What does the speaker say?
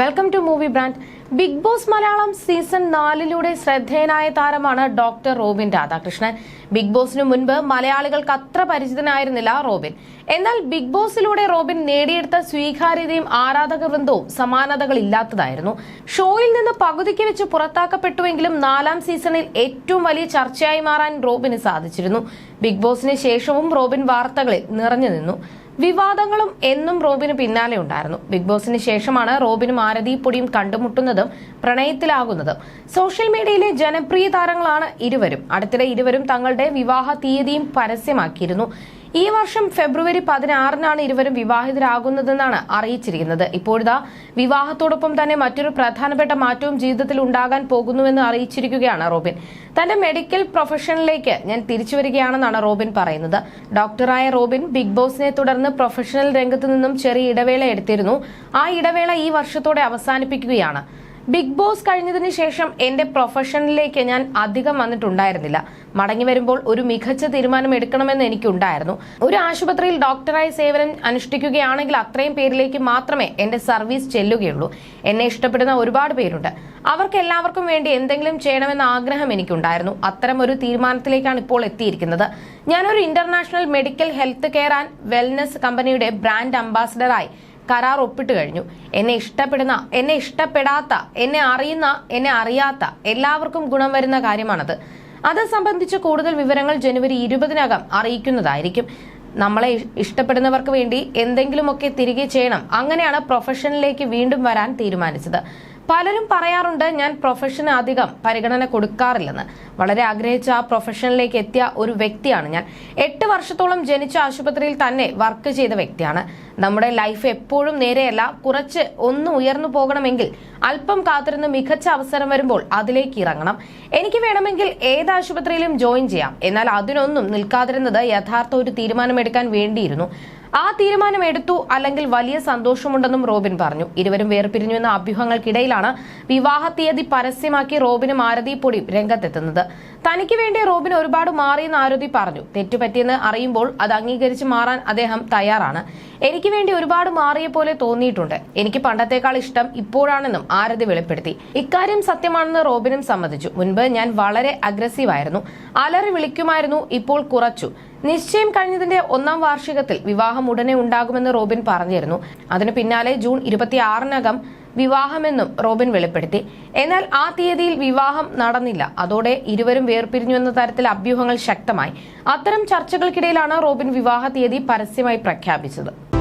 Welcome to movie brand Bigg Boss Malayalam season നാലിലൂടെ ശ്രദ്ധേയനായ താരമാണ് doctor Robin Radhakrishnan. Bigg ബോസിനു മുൻപ് മലയാളികൾക്ക് അത്ര പരിചിതനായിരുന്നില്ല റോബിൻ. എന്നാൽ ബിഗ് ബോസിലൂടെ റോബിൻ നേടിയെടുത്ത സ്വീകാര്യതയും ആരാധക വൃന്ദവും സമാനതകളില്ലാത്തതായിരുന്നു. ഷോയിൽ നിന്ന് പകുതിക്ക് വെച്ച് പുറത്താക്കപ്പെട്ടുവെങ്കിലും നാലാം സീസണിൽ ഏറ്റവും വലിയ ചർച്ചയായി മാറാൻ റോബിന് സാധിച്ചിരുന്നു. ബിഗ് ബോസിന് ശേഷവും റോബിൻ വാർത്തകളിൽ നിറഞ്ഞു നിന്നു. വിവാദങ്ങളും എന്നും റോബിന് പിന്നാലെ ഉണ്ടായിരുന്നു. ബിഗ് ബോസിന് ശേഷമാണ് റോബിനും ആരതിപ്പൊടിയും കണ്ടുമുട്ടുന്നതും പ്രണയത്തിലാകുന്നതും. സോഷ്യൽ മീഡിയയിലെ ജനപ്രിയ താരങ്ങളാണ് ഇരുവരും. അടുത്തിടെ ഇരുവരും തങ്ങളുടെ വിവാഹ തീയതിയും പരസ്യമാക്കിയിരുന്നു. ഈ വർഷം ഫെബ്രുവരി പതിനാറിനാണ് ഇരുവരും വിവാഹിതരാകുന്നതെന്നാണ് അറിയിച്ചിരിക്കുന്നത്. ഇപ്പോഴിതാ വിവാഹത്തോടൊപ്പം തന്നെ മറ്റൊരു പ്രധാനപ്പെട്ട മാറ്റവും ജീവിതത്തിൽ ഉണ്ടാകാൻ പോകുന്നുവെന്ന് അറിയിച്ചിരിക്കുകയാണ് റോബിൻ. തന്റെ മെഡിക്കൽ പ്രൊഫഷനിലേക്ക് ഞാൻ തിരിച്ചു വരികയാണെന്നാണ് റോബിൻ പറയുന്നത്. ഡോക്ടറായ റോബിൻ ബിഗ് ബോസിനെ തുടർന്ന് പ്രൊഫഷണൽ രംഗത്ത് നിന്നും ചെറിയ ഇടവേള എടുത്തിരുന്നു. ആ ഇടവേള ഈ വർഷത്തോടെ അവസാനിപ്പിക്കുകയാണ്. ബിഗ് ബോസ് കഴിഞ്ഞതിന് ശേഷം എന്റെ പ്രൊഫഷനിലേക്ക് ഞാൻ അധികം വന്നിട്ടുണ്ടായിരുന്നില്ല. മടങ്ങി വരുമ്പോൾ ഒരു മികച്ച തീരുമാനം എടുക്കണമെന്ന് എനിക്കുണ്ടായിരുന്നു. ഒരു ആശുപത്രിയിൽ ഡോക്ടറായി സേവനം അനുഷ്ഠിക്കുകയാണെങ്കിൽ അത്രയും പേരിലേക്ക് മാത്രമേ എന്റെ സർവീസ് ചെല്ലുകയുള്ളൂ. എന്നെ ഇഷ്ടപ്പെടുന്ന ഒരുപാട് പേരുണ്ട്. അവർക്ക് എല്ലാവർക്കും വേണ്ടി എന്തെങ്കിലും ചെയ്യണമെന്ന ആഗ്രഹം എനിക്കുണ്ടായിരുന്നു. അത്തരം ഒരു തീരുമാനത്തിലേക്കാണ് ഇപ്പോൾ എത്തിയിരിക്കുന്നത്. ഞാനൊരു international medical health care and wellness കമ്പനിയുടെ ബ്രാൻഡ് അംബാസിഡറായി. കരാർ ഒപ്പിട്ട് കഴിഞ്ഞു. എന്നെ ഇഷ്ടപ്പെടുന്ന എന്നെ ഇഷ്ടപ്പെടാത്ത എന്നെ അറിയുന്ന എന്നെ അറിയാത്ത എല്ലാവർക്കും ഗുണം വരുന്ന കാര്യമാണത്. അത് സംബന്ധിച്ച് കൂടുതൽ വിവരങ്ങൾ ജനുവരി ഇരുപതിനകം അറിയിക്കുന്നതായിരിക്കും. നമ്മളെ ഇഷ്ടപ്പെടുന്നവർക്ക് വേണ്ടി എന്തെങ്കിലുമൊക്കെ തിരികെ ചെയ്യണം. അങ്ങനെയാണ് പ്രൊഫഷനിലേക്ക് വീണ്ടും വരാൻ തീരുമാനിച്ചത്. പലരും പറയാറുണ്ട് ഞാൻ പ്രൊഫഷന് അധികം പരിഗണന കൊടുക്കാറില്ലെന്ന്. വളരെ ആഗ്രഹിച്ച ആ പ്രൊഫഷനിലേക്ക് എത്തിയ ഒരു വ്യക്തിയാണ് ഞാൻ. എട്ട് വർഷത്തോളം ജനിച്ച ആശുപത്രിയിൽ തന്നെ വർക്ക് ചെയ്ത വ്യക്തിയാണ്. നമ്മുടെ ലൈഫ് എപ്പോഴും നേരെയല്ല കുറച്ച് ഒന്ന് ഉയർന്നു പോകണമെങ്കിൽ അല്പം കാത്തിരുന്ന് മികച്ച അവസരം വരുമ്പോൾ അതിലേക്ക് ഇറങ്ങണം. എനിക്ക് വേണമെങ്കിൽ ഏത് ആശുപത്രിയിലും ജോയിൻ ചെയ്യാം. എന്നാൽ അതിനൊന്നും നിൽക്കാതിരുന്നത് യഥാർത്ഥ ഒരു തീരുമാനമെടുക്കാൻ വേണ്ടിയിരുന്നു. ആ തീരുമാനം എടുത്തു അല്ലെങ്കിൽ വലിയ സന്തോഷമുണ്ടെന്നും റോബിൻ പറഞ്ഞു. ഇരുവരും വേർപിരിഞ്ഞു എന്ന അഭ്യൂഹങ്ങൾക്കിടയിലാണ് വിവാഹ തീയതി പരസ്യമാക്കി റോബിനും ആരതി രംഗത്തെത്തുന്നത്. തനിക്ക് വേണ്ടി റോബിൻ ഒരുപാട് മാറിയെന്ന് ആരതി പറഞ്ഞു. തെറ്റുപറ്റിയെന്ന് അറിയുമ്പോൾ അത് അംഗീകരിച്ച് മാറാൻ അദ്ദേഹം തയ്യാറാണ്. എനിക്ക് വേണ്ടി ഒരുപാട് മാറിയ പോലെ തോന്നിയിട്ടുണ്ട്. എനിക്ക് പണ്ടത്തേക്കാൾ ഇഷ്ടം ഇപ്പോഴാണെന്നും ആരതി വെളിപ്പെടുത്തി. ഇക്കാര്യം സത്യമാണെന്ന് റോബിനും സമ്മതിച്ചു. മുൻപ് ഞാൻ വളരെ അഗ്രസീവ് ആയിരുന്നു. അലറി വിളിക്കുമായിരുന്നു ഇപ്പോൾ കുറച്ചു. നിശ്ചയം കഴിഞ്ഞതിന്റെ ഒന്നാം വാർഷികത്തിൽ വിവാഹം ഉടനെ ഉണ്ടാകുമെന്ന് റോബിൻ പറഞ്ഞിരുന്നു. അതിനു പിന്നാലെ ജൂൺ ഇരുപത്തിയാറിനകം വിവാഹമെന്നും റോബിൻ വെളിപ്പെടുത്തി. എന്നാൽ ആ തീയതിയിൽ വിവാഹം നടന്നില്ല. അതോടെ ഇരുവരും വേർപിരിഞ്ഞു എന്ന തരത്തിൽ അഭ്യൂഹങ്ങൾ ശക്തമായി. അത്തരം ചർച്ചകൾക്കിടയിലാണ് റോബിൻ വിവാഹ തീയതി പരസ്യമായി പ്രഖ്യാപിച്ചത്.